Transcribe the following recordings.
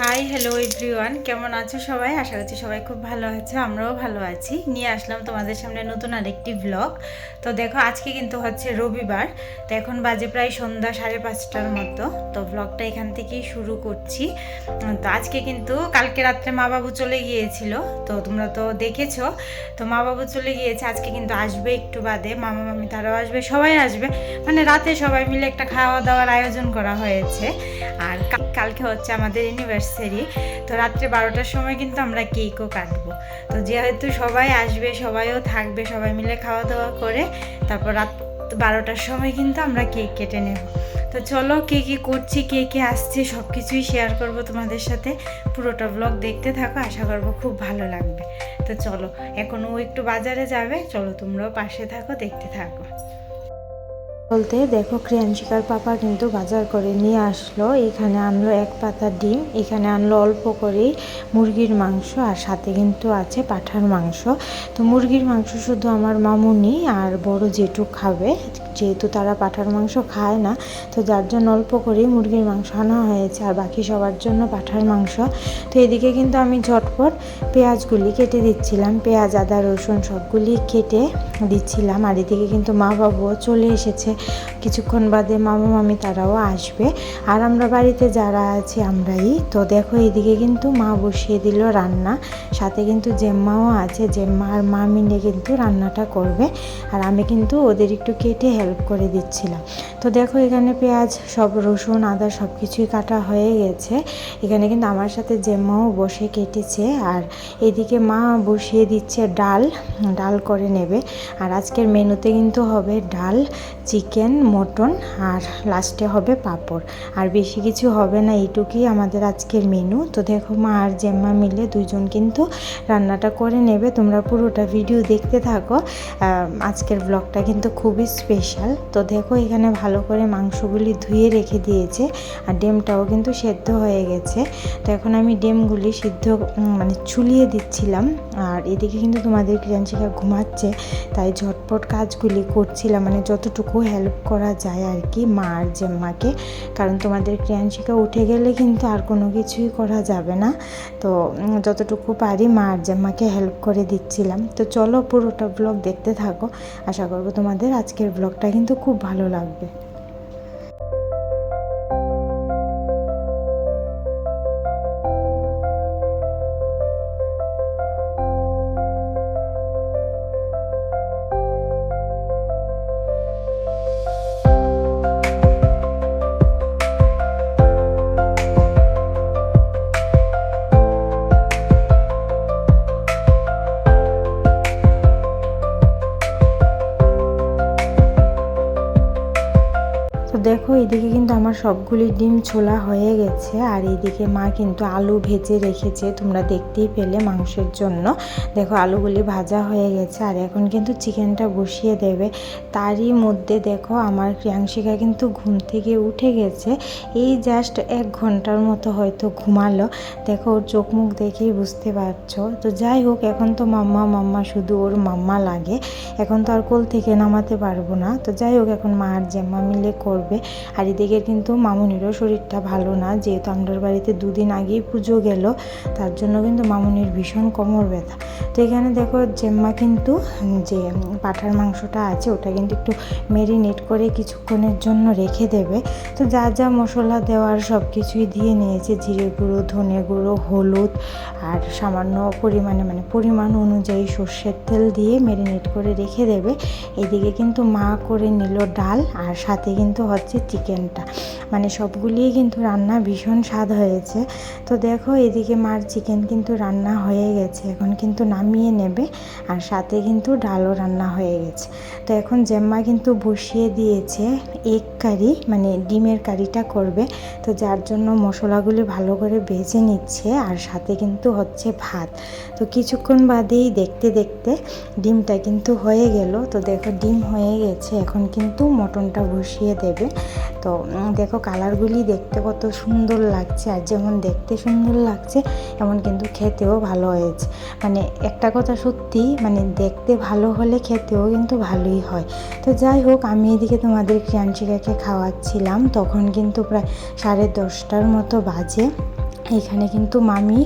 Hi hello everyone কেমন আছো সবাই? আশা করছি সবাই খুব ভালো আছে, আমরাও ভালো আছি। নিয়ে আসলাম তোমাদের সামনে নতুন আরেকটি ব্লগ তো দেখো, আজকে কিন্তু হচ্ছে রবিবার। তো এখন বাজে প্রায় সন্ধ্যা সাড়ে পাঁচটার মতো। তো ব্লগটা এখান থেকেই শুরু করছি। তো আজকে কিন্তু কালকে রাত্রে মা বাবু চলে গিয়েছিল। তো তোমরা তো দেখেছ, তো মা বাবু চলে গিয়েছে। আজকে কিন্তু আসবে একটু বাদে। মামা, মামি তারাও আসবে, সবাই আসবে। মানে রাতে সবাই মিলে একটা খাওয়া দাওয়ার আয়োজন করা হয়েছে। আর কালকে হচ্ছে আমাদের ইউনিভার্সারি তো রাত্রে বারোটার সময় কিন্তু আমরা কেকও কাটবো। তো যেহেতু সবাই আসবে, সবাইও থাকবে, সবাই মিলে খাওয়া দাওয়া করে, তারপর রাত বারোটার সময় কিন্তু আমরা কেক কেটে নেব। তো চলো কে কী করছি, কে কে আসছে সব কিছুই শেয়ার করব তোমাদের সাথে। পুরোটা ব্লগ দেখতে থাকো, আশা করব খুব ভালো লাগবে। তো চলো এখন ও একটু বাজারে যাবে, চলো তোমরাও পাশে থাকো, দেখতে থাকো। বলতে দেখো ক্রিয়াঞ্চিকার পাপা কিন্তু বাজার করে নিয়ে আসলো। এখানে আনলো এক পাতা ডিম, এখানে আনলো অল্প করেই মুরগির মাংস আর সাথে কিন্তু আছে পাঠার মাংস। তো মুরগির মাংস শুধু আমার মামুনি আর বড় জেঠু খাবে। যেহেতু তারা পাঠার মাংস খায় না, তো যার জন্য অল্প করেই মুরগির মাংস আনা হয়েছে আর বাকি সবার জন্য পাঠার মাংস। তো এদিকে কিন্তু আমি ঝটপট পেঁয়াজগুলি কেটে দিচ্ছিলাম। পেঁয়াজ, আদা, রসুন সবগুলি কেটে দিচ্ছিলাম আর এদিকে কিন্তু মা বাবুও চলে এসেছে। কিছুক্ষণ বাদে মামা, মামি তারাও আসবে। আর আমরা বাড়িতে যারা আছি আমরাই। তো দেখো এদিকে কিন্তু মা বসিয়ে দিল রান্না। সাথে কিন্তু জেম্মাও আছে, জেম্মা আর মা মিলে কিন্তু রান্নাটা করবে। আর আমি কিন্তু ওদের একটু কেটে হেল্প করে দিচ্ছিলাম। তো দেখো এখানে পেঁয়াজ, সব রসুন, আদা সব কিছুই কাটা হয়ে গেছে। এখানে কিন্তু আমার সাথে জেম্মাও বসে কেটেছে। আর এদিকে মা বসিয়ে দিচ্ছে ডাল ডাল করে নেবে। আর আজকের মেনুতে কিন্তু হবে ডাল, চিকেন, মটন, আর লাস্টে হবে পাঁপড়। আর বেশি কিছু হবে না, এইটুকুই আমাদের আজকের মেনু। তো দেখো মা আর জেম্মা মিলে দুজন কিন্তু রান্নাটা করে নেবে। তোমরা পুরোটা ভিডিও দেখতে থাকো। আজকের ব্লগটা কিন্তু খুবই স্পেশাল তো দেখো এখানে ভালো করে মাংসগুলি ধুয়ে রেখে দিয়েছে আর ডিমটাও কিন্তু সেদ্ধ হয়ে গেছে। তো এখন আমি ডিমগুলি সিদ্ধ মানে চুলিয়ে দিচ্ছিলাম। আর এদিকে কিন্তু তোমাদের ক্রিয়াঞ্চিকা ঘুমাচ্ছে, তাই ঝটপট কাজগুলি করছিলাম। মানে যতটুকু হেল্প করা যায় আর কি মা আর জেম্মাকে। কারণ তোমাদের ক্রিয়াঞ্চিকা উঠে গেলে কিন্তু আর কোনো কিছুই করা যাবে না। তো যতটুকু পারি মা আর জাম্মাকে হেল্প করে দিচ্ছিলাম। তো চলো পুরোটা ব্লগ দেখতে থাকো। আশা করব তোমাদের আজকের ব্লগটা কিন্তু খুব ভালো লাগবে। আমার সবগুলি ডিম ছোলা হয়ে গেছে আর এইদিকে মা কিন্তু আলু ভেজে রেখেছে, তোমরা দেখতেই পেলে মাংসের জন্য। দেখো, আলুগুলি ভাজা হয়ে গেছে আর এখন কিন্তু চিকেনটা বসিয়ে দেবে। তারই মধ্যে দেখো, আমার ক্রিয়াংশিকা কিন্তু ঘুম থেকে উঠে গেছে। এই জাস্ট এক ঘণ্টার মতো হয়তো ঘুমালো। দেখো, ওর চোখ মুখ দেখেই বুঝতে পারছ। তো যাই হোক, এখন তো মাম্মা মাম্মা শুধু ওর মাম্মা লাগে। এখন তো আর কোল থেকে নামাতে পারব না। তো যাই হোক, এখন মা আর জেম্মা মিলে করবে। আর এদিকে কিন্তু মামুনিরও শরীরটা ভালো না, যেহেতু আমরার বাড়িতে দুদিন আগেই পুজো গেল, তার জন্য কিন্তু মামুনির ভীষণ কোমর ব্যথা। তো এখানে দেখো জেম্মা কিন্তু যে পাঠার মাংসটা আছে, ওটা কিন্তু একটু মেরিনেট করে কিছুক্ষণের জন্য রেখে দেবে। তো যা যা মশলা দেওয়ার সব কিছুই দিয়ে নিয়েছে, জিরে গুঁড়ো, ধনে গুঁড়ো, হলুদ, আর সামান্য পরিমাণে মানে পরিমাণ অনুযায়ী সর্ষের তেল দিয়ে মেরিনেট করে রেখে দেবে। এদিকে কিন্তু মা করে নিল ডাল, আর সাথে কিন্তু হচ্ছে চিকেনটা মানে সবগুলিই কিন্তু রান্না ভীষণ স্বাদ হয়েছে। তো দেখো এদিকে মার চিকেন কিন্তু রান্না হয়ে গেছে, এখন কিন্তু নামিয়ে নেবে আর সাথে কিন্তু ডালও রান্না হয়ে গেছে। তো এখন জেম্মা কিন্তু বসিয়ে দিয়েছে এগ কারি মানে ডিমের কারিটা করবে। তো যার জন্য মশলাগুলি ভালো করে ভেজে নিচ্ছে আর সাথে কিন্তু হচ্ছে ভাত। তো কিছুক্ষণ বাদেই দেখতে দেখতে ডিমটা কিন্তু হয়ে গেল। তো দেখো ডিম হয়ে গেছে, এখন কিন্তু মটনটা বসিয়ে দেবে। তো দেখো কালারগুলি দেখতে কত সুন্দর লাগছে আর যেমন দেখতে সুন্দর লাগছে, এমন কিন্তু খেতেও ভালো হয়েছে। মানে একটা কথা সত্যি মানে দেখতে ভালো হলে খেতেও কিন্তু ভালোই হয়। তো যাই হোক, আমি এদিকে তোমাদের ক্রিয়ানশিকাকে খাওয়াচ্ছিলাম, তখন কিন্তু প্রায় সাড়ে দশটার মতো বাজে। এখানে কিন্তু মামি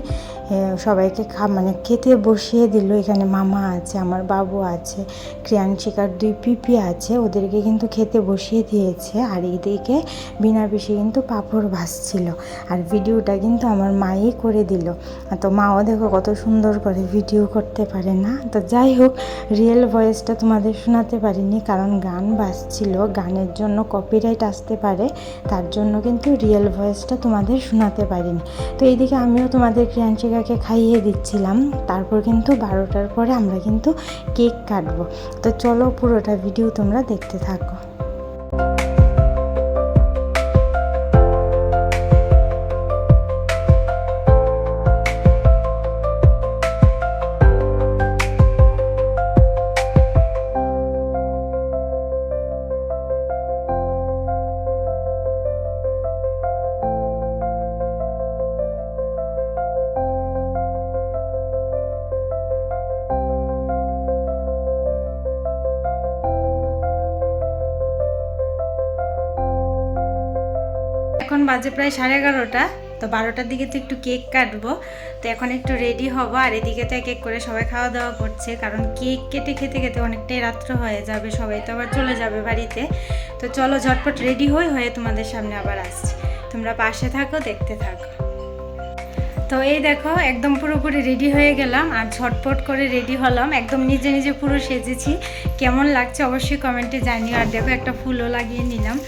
সবাইকে খা মানে খেতে বসিয়ে দিল। এখানে মামা আছে, আমার বাবু আছে, ক্রিয়াংশিকার দুই পিপি আছে, ওদেরকে কিন্তু খেতে বসিয়ে দিয়েছে। আর এইদিকে বিনা পিসে কিন্তু পাঁপড় ভাসছিল আর ভিডিওটা কিন্তু আমার মাই করে দিল। তো মাও দেখো কত সুন্দর করে ভিডিও করতে পারে না? তো যাই হোক, রিয়েল ভয়েসটা তোমাদের শোনাতে পারিনি, কারণ গান বাজছিল। গানের জন্য কপিরাইট আসতে পারে, তার জন্য কিন্তু রিয়েল ভয়েসটা তোমাদের শোনাতে পারিনি। তো এইদিকে আমিও তোমাদের ক্রিয়াঞ্চিকাকে খাইয়ে দিচ্ছিলাম। তারপর কিন্তু বারোটার পরে আমরা কিন্তু কেক কাটবো। তো চলো পুরোটা ভিডিও তোমরা দেখতে থাকো। বাজে প্রায় সাড়ে এগারোটা, তো বারোটার দিকে তো একটু কেক কাটবো। তো এখন একটু রেডি হব, আর এদিকে তো এক এক করে সবাই খাওয়া দাওয়া করছে, কারণ কেক কেটে খেতে খেতে অনেকটাই রাত্র হয়ে যাবে, সবাই তো আবার চলে যাবে বাড়িতে। তো চলো ঝটপট রেডি হয়ে হয়ে তোমাদের সামনে আবার আসছি। তোমরা পাশে থাকো, দেখতে থাকো। তো এই দেখো, একদম পুরোপুরি রেডি হয়ে গেলাম আর ঝটপট করে রেডি হলাম। একদম নিজে নিজে পুরো সেজেছি। কেমন লাগছে অবশ্যই কমেন্টে জানিও। আর দেখো, একটা ফুলও লাগিয়ে নিলাম।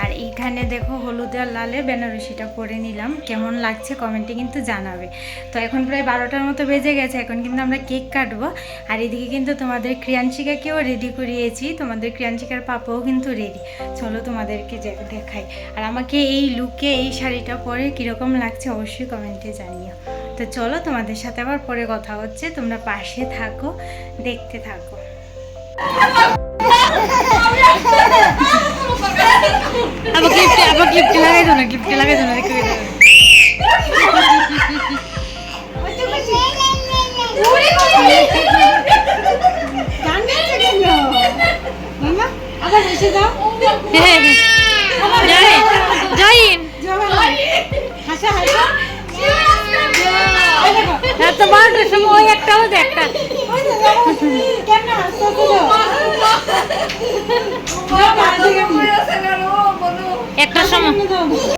আর এইখানে দেখো, হলুদ আর লালে বেনারসিটা পরে নিলাম। কেমন লাগছে কমেন্টে কিন্তু জানাবে। তো এখন প্রায় বারোটার মতো বেজে গেছে, এখন কিন্তু আমরা কেক কাটবো। আর এদিকে কিন্তু তোমাদের ক্রিয়াঞ্চিকাকেও রেডি করিয়েছি। তোমাদের ক্রিয়াঞ্চিকার পাপাও কিন্তু রেডি চলো তোমাদেরকে দেখাই। আর আমাকে এই লুকে এই শাড়িটা পরে কীরকম লাগছে অবশ্যই কমেন্টে জানিও। তো চলো তোমাদের সাথে আবার পরে কথা হচ্ছে। তোমরা পাশে থাকো দেখতে থাকো। আবার গিফট আবার গিফট লাগাই দাও না গিফট লাগাই দাও না দেখো হ্যাঁ সময় ওই একটা ওই একটা একটা সময়।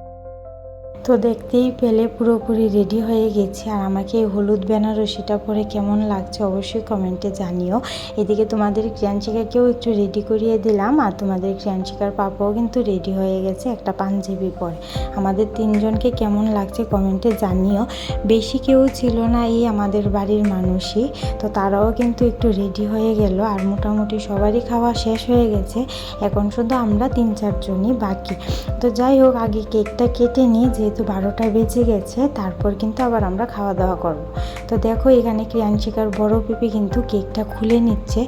তো দেখতেই পেলে পুরোপুরি রেডি হয়ে গেছি। আর আমাকে এই হলুদ বেনারসিটা পরে কেমন লাগছে অবশ্যই কমেন্টে জানিও। এদিকে তোমাদের ক্রিয়াঞ্চিকাকেও একটু রেডি করিয়ে দিলাম, আর তোমাদের ক্রিয়াঞ্চিকার পাপাও কিন্তু রেডি হয়ে গেছে একটা পাঞ্জাবি পরে। আমাদের তিনজনকে কেমন লাগছে কমেন্টে জানিও। বেশি কেউ ছিল না এই আমাদের বাড়ির মানুষই, তো তারাও কিন্তু একটু রেডি হয়ে গেল, আর মোটামুটি সবারই খাওয়া শেষ হয়ে গেছে। এখন শুধু আমরা তিন চারজনই বাকি। তো যাই হোক, আগে কেকটা কেটে নিই, যেহেতু বারোটা বেজে গেছে, তারপর কিন্তু আবার আমরা খাওয়া দাওয়া করব। তো দেখো এখানে ক্রিয়াঞ্চিকার বড় পিপি কিন্তু কেকটা খুলে নিচ্ছে।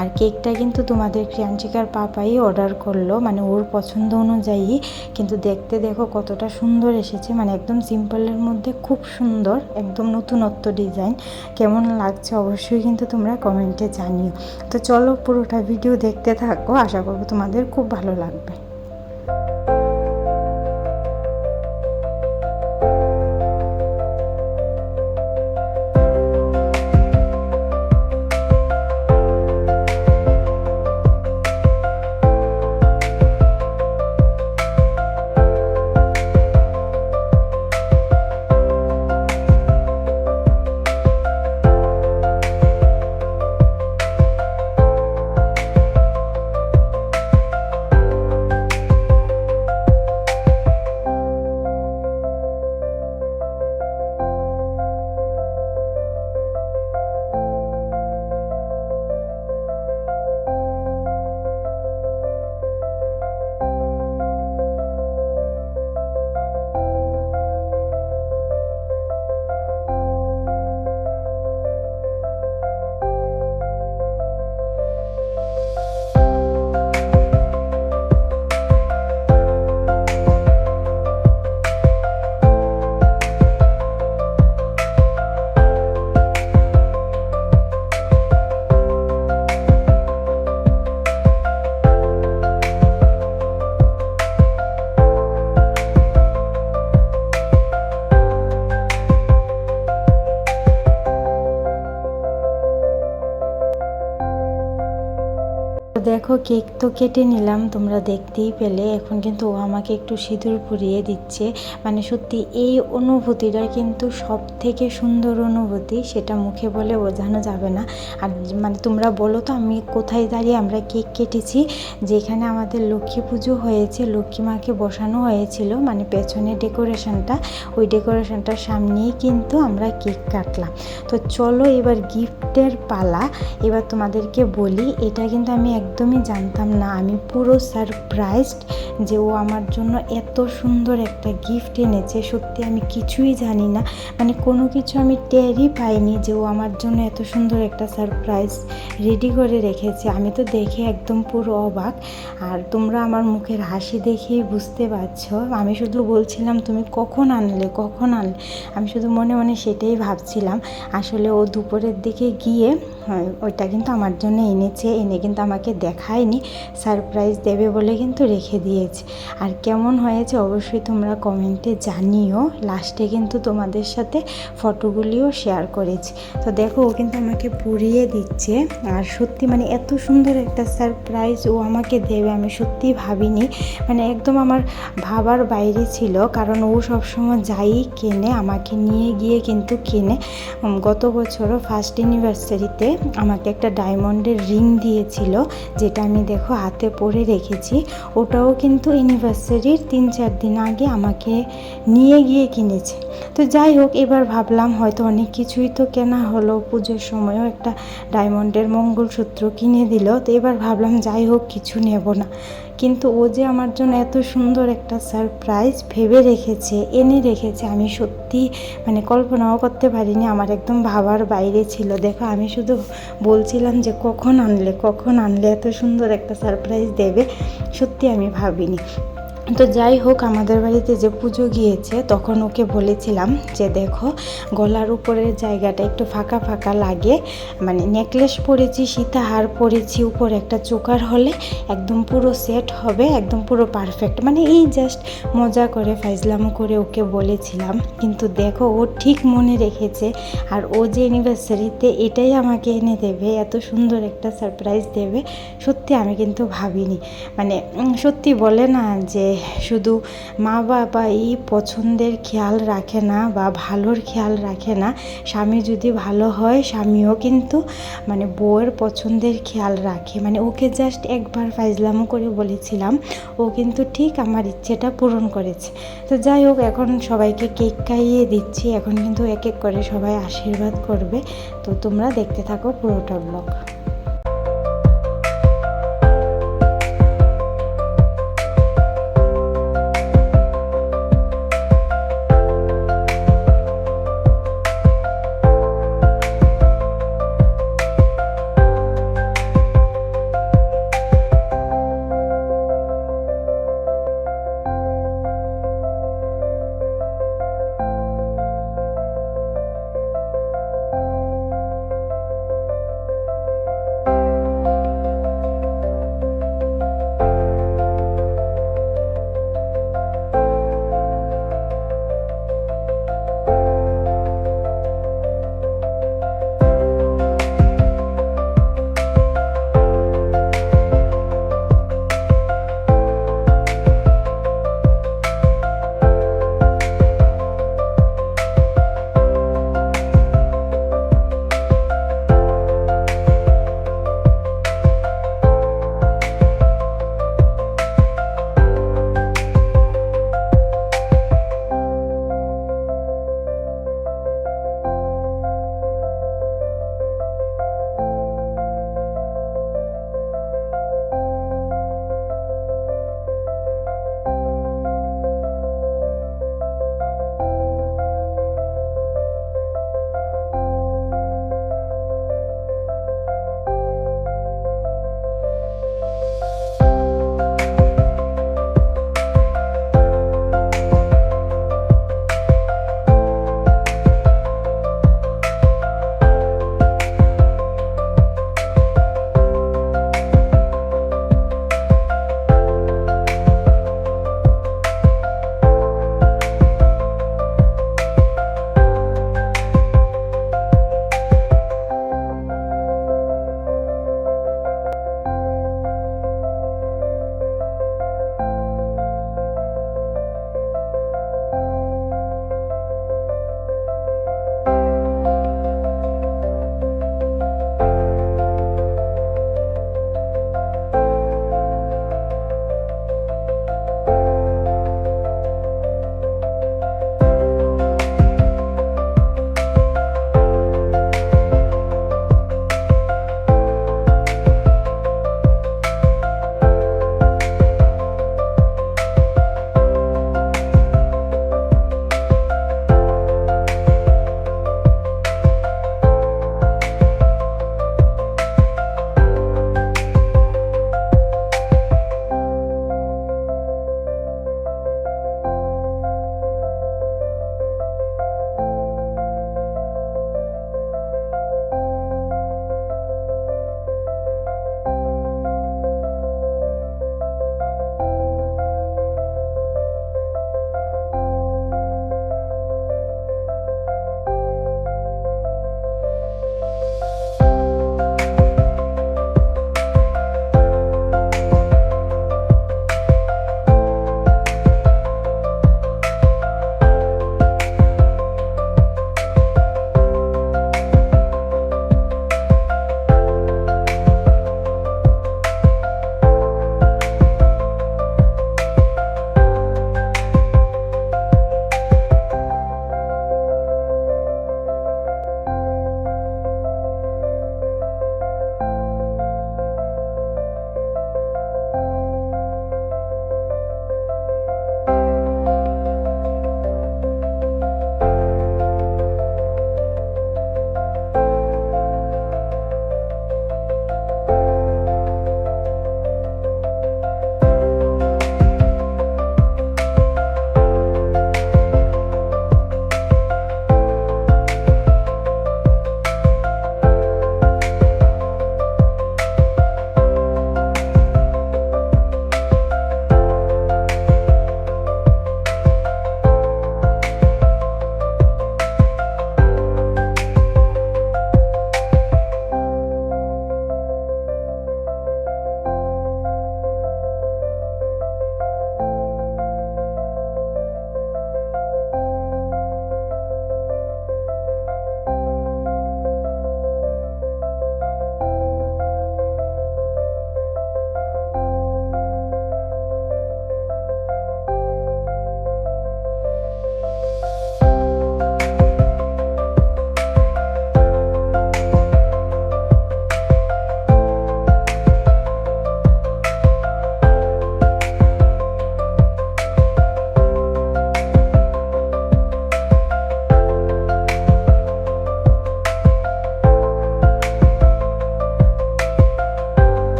আর কেকটা কিন্তু তোমাদের ক্রিয়াঞ্চিকার পাপাই অর্ডার করল মানে ওর পছন্দ অনুযায়ী। কিন্তু দেখতে দেখো কতটা সুন্দর এসেছে মানে একদম সিম্পলের মধ্যে খুব সুন্দর, একদম নতুনত্ব ডিজাইন। কেমন লাগছে অবশ্যই কিন্তু তোমরা কমেন্টে জানিও। তো চলো পুরোটা ভিডিও দেখতে থাকো, আশা করব তোমাদের খুব ভালো লাগবে। কেক তো কেটে নিলাম, তোমরা দেখতেই পেলে। এখন কিন্তু ও আমাকে একটু সিঁদুর পরিয়ে দিচ্ছে। মানে সত্যি এই অনুভূতিটা কিন্তু সব থেকে সুন্দর অনুভূতি, সেটা মুখে বলে বোঝানো যাবে না। আর মানে তোমরা বলো তো, আমি কোথায় দাঁড়িয়ে আমরা কেক কেটেছি? যেখানে আমাদের লক্ষ্মী পুজো হয়েছে, লক্ষ্মী মাকে বসানো হয়েছিল মানে পেছনে ডেকোরেশনটা, ওই ডেকোরেশনটার সামনেই কিন্তু আমরা কেক কাটলাম। তো চলো এবার গিফটের পালা, এবার তোমাদেরকে বলি, এটা কিন্তু আমি একদমই জানতাম না। আমি পুরো সারপ্রাইজড যে ও আমার জন্য এত সুন্দর একটা গিফট এনেছে। সত্যি আমি কিছুই জানি না। মানে কোনো কিছু আমি টেরই পাইনি যে ও আমার জন্য এত সুন্দর একটা সারপ্রাইজ রেডি করে রেখেছে। আমি তো দেখে একদম পুরো অবাক। আর তোমরা আমার মুখের হাসি দেখেই বুঝতে পারছ। আমি শুধু বলছিলাম, তুমি কখন আনলে? কখন আনলে? আমি শুধু মনে মনে সেটাই ভাবছিলাম। আসলে ও দুপুরের দিকে গিয়ে ওইটা কিন্তু আমার জন্য এনেছে, এনে কিন্তু আমাকে দেখায়নি সারপ্রাইজ দেবে বলে কিন্তু রেখে দিয়েছে। আর কেমন হয়েছে অবশ্যই তোমরা কমেন্টে জানিও লাস্টে কিন্তু তোমাদের সাথে ফটোগুলিও শেয়ার করেছি। তো দেখো, ও কিন্তু আমাকে পুড়িয়ে দিচ্ছে, আর সত্যি মানে এত সুন্দর একটা সারপ্রাইজ ও আমাকে দেবে, আমি সত্যিই ভাবিনি। মানে একদম আমার ভাবার বাইরে ছিল, কারণ ও সবসময় যাই কেনে, আমাকে নিয়ে গিয়ে কিন্তু কেনে। গত বছরও ফার্স্ট অ্যানিভার্সারিতে আমাকে একটা ডায়মন্ডের রিং দিয়েছিল, যেটা আমি দেখো হাতে পরে রেখেছি। ওটাও কিন্তু ইউনিভার্সারির তিন চার দিন আগে আমাকে নিয়ে গিয়ে কিনেছে। তো যাই হোক, এবার ভাবলাম হয়তো অনেক কিছুই তো কেনা হলো। পুজোর সময়ও একটা ডায়মন্ডের মঙ্গলসূত্র কিনে দিল। তো এবার ভাবলাম, যাই হোক, কিছু নেব না। কিন্তু ও যে আমার জন্য এত সুন্দর একটা সারপ্রাইজ ভেবে রেখেছে, এনে রেখেছে, আমি সত্যি মানে কল্পনাও করতে পারিনি। আমার একদম ভাবার বাইরে ছিল। দেখো, আমি শুধু বলছিলাম যে, কখন আনলে কখন আনলে এত সুন্দর একটা সারপ্রাইজ দেবে? সত্যি আমি ভাবিনি। তো যাই হোক, আমাদের বাড়িতে যে পুজো গিয়েছে, তখন ওকে বলেছিলাম যে দেখো, গলার উপরের জায়গাটা একটু ফাঁকা ফাঁকা লাগে। মানে নেকলেস পরেছি, সীতাহার পরেছি, উপরে একটা চোকার হলে একদম পুরো সেট হবে, একদম পুরো পারফেক্ট মানে এই জাস্ট মজা করে, ফাইজলামো করে ওকে বলেছিলাম। কিন্তু দেখো, ও ঠিক মনে রেখেছে। আর ও যে অ্যানিভার্সারিতে এটাই আমাকে এনে দেবে, এত সুন্দর একটা সারপ্রাইজ দেবে, সত্যি আমি কিন্তু ভাবিনি। মানে সত্যি বলে না যে শুধু মা বাবা বাবাই পছন্দের খেয়াল রাখে না বা ভালোর খেয়াল রাখে না, স্বামী যদি ভালো হয় স্বামীও কিন্তু মানে বউয়ের পছন্দের খেয়াল রাখে। মানে ওকে জাস্ট একবার ফাইজলামো করে বলেছিলাম, ও কিন্তু ঠিক আমার ইচ্ছেটা পূরণ করেছে। তো যাই হোক, এখন সবাইকে কেক খাইয়ে দিচ্ছি, এখন কিন্তু এক এক করে সবাই আশীর্বাদ করবে। তো তোমরা দেখতে থাকো পুরোটা ব্লগ।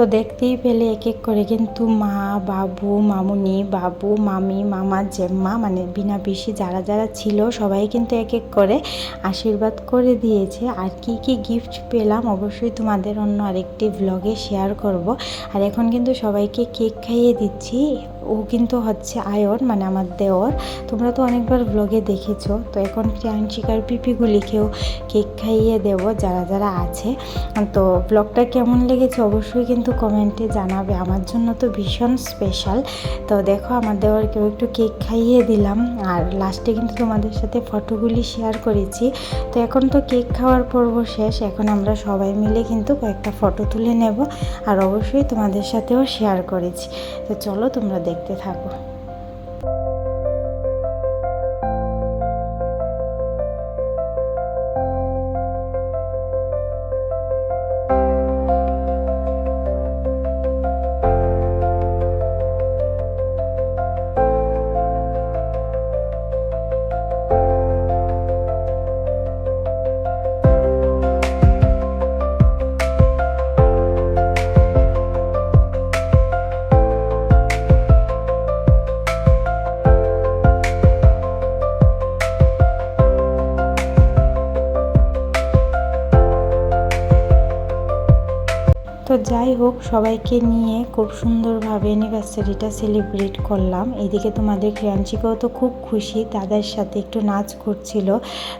তো দেখতেই পেলে এক এক করে। কিন্তু মা, বাবু, মামুনি, বাবু, মামি, মামা, জেম্মা মানে বিনা পিসি যারা যারা ছিল, সবাই কিন্তু এক এক করে আশীর্বাদ করে দিয়েছে। আর কি কি গিফট পেলাম অবশ্যই তোমাদের অন্য আরেকটি ব্লগে শেয়ার করব। আর এখন কিন্তু সবাইকে কেক খাইয়ে দিচ্ছি। ও কিন্তু হচ্ছে আয়ন মানে আমার দেওর। তোমরা তো অনেকবার ব্লগে দেখেছ। তো এখন প্রিয়াংশিকার পিপিগুলিকেও কেক খাইয়ে দেব, যারা যারা আছে। তো ব্লগটা কেমন লেগেছে অবশ্যই কিন্তু কমেন্টে জানাবে। আমার জন্য তো ভীষণ স্পেশাল তো দেখো, আমার দেওয়ারকেও একটু কেক খাইয়ে দিলাম। আর লাস্টে কিন্তু তোমাদের সাথে ফটোগুলি শেয়ার করেছি। তো এখন তো কেক খাওয়ার পর্ব শেষ। এখন আমরা সবাই মিলে কিন্তু কয়েকটা ফটো তুলে নেব। আর অবশ্যই তোমাদের সাথেও শেয়ার করেছি। তো চলো, তোমরা দেখতে থাকো। হোক, সবাইকে নিয়ে খুব সুন্দরভাবে অ্যানিভার্সারিটা সেলিব্রেট করলাম। এদিকে তোমাদের ক্রিয়াঞ্চিকাও তো খুব খুশি তাদের সাথে একটু নাচ করছিল।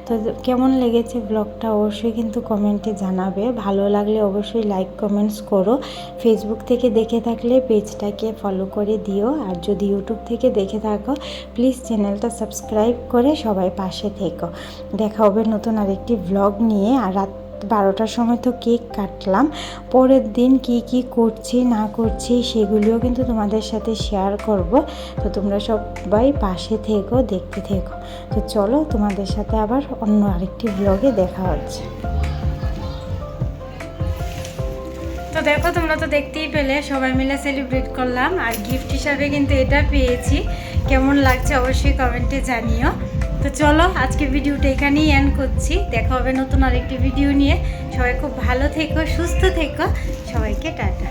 তো কেমন লেগেছে ব্লগটা অবশ্যই কিন্তু কমেন্টে জানাবে। ভালো লাগলে অবশ্যই লাইক কমেন্টস করো। ফেসবুক থেকে দেখে থাকলে পেজটাকে ফলো করে দিও। আর যদি ইউটিউব থেকে দেখে থাকো প্লিজ চ্যানেলটা সাবস্ক্রাইব করে সবাই পাশে থেকো। দেখা হবে নতুন আরেকটি ব্লগ নিয়ে। আর রাত বারোটার সময় তো কেক কাটলাম। পরের দিন কি কি করছি, না করছি সেগুলিও কিন্তু তোমাদের সাথে শেয়ার করব। তো তোমরা সবাই পাশে থেকো, দেখতে থেকো। তো চলো তোমাদের সাথে আবার অন্য আরেকটি ব্লগে দেখা হচ্ছে। তো দেখো, তোমরা তো দেখতেই পেলে, সবাই মিলে সেলিব্রেট করলাম। আর গিফট হিসাবে কিন্তু এটা পেয়েছি। কেমন লাগছে অবশ্যই কমেন্টে জানিও। তো চলো আজকে ভিডিওটা এখানেই এন্ড করছি। দেখা হবে নতুন আরেকটি ভিডিও নিয়ে। সবাই খুব ভালো থেকো, সুস্থ থেকো। সবাইকে টাটা।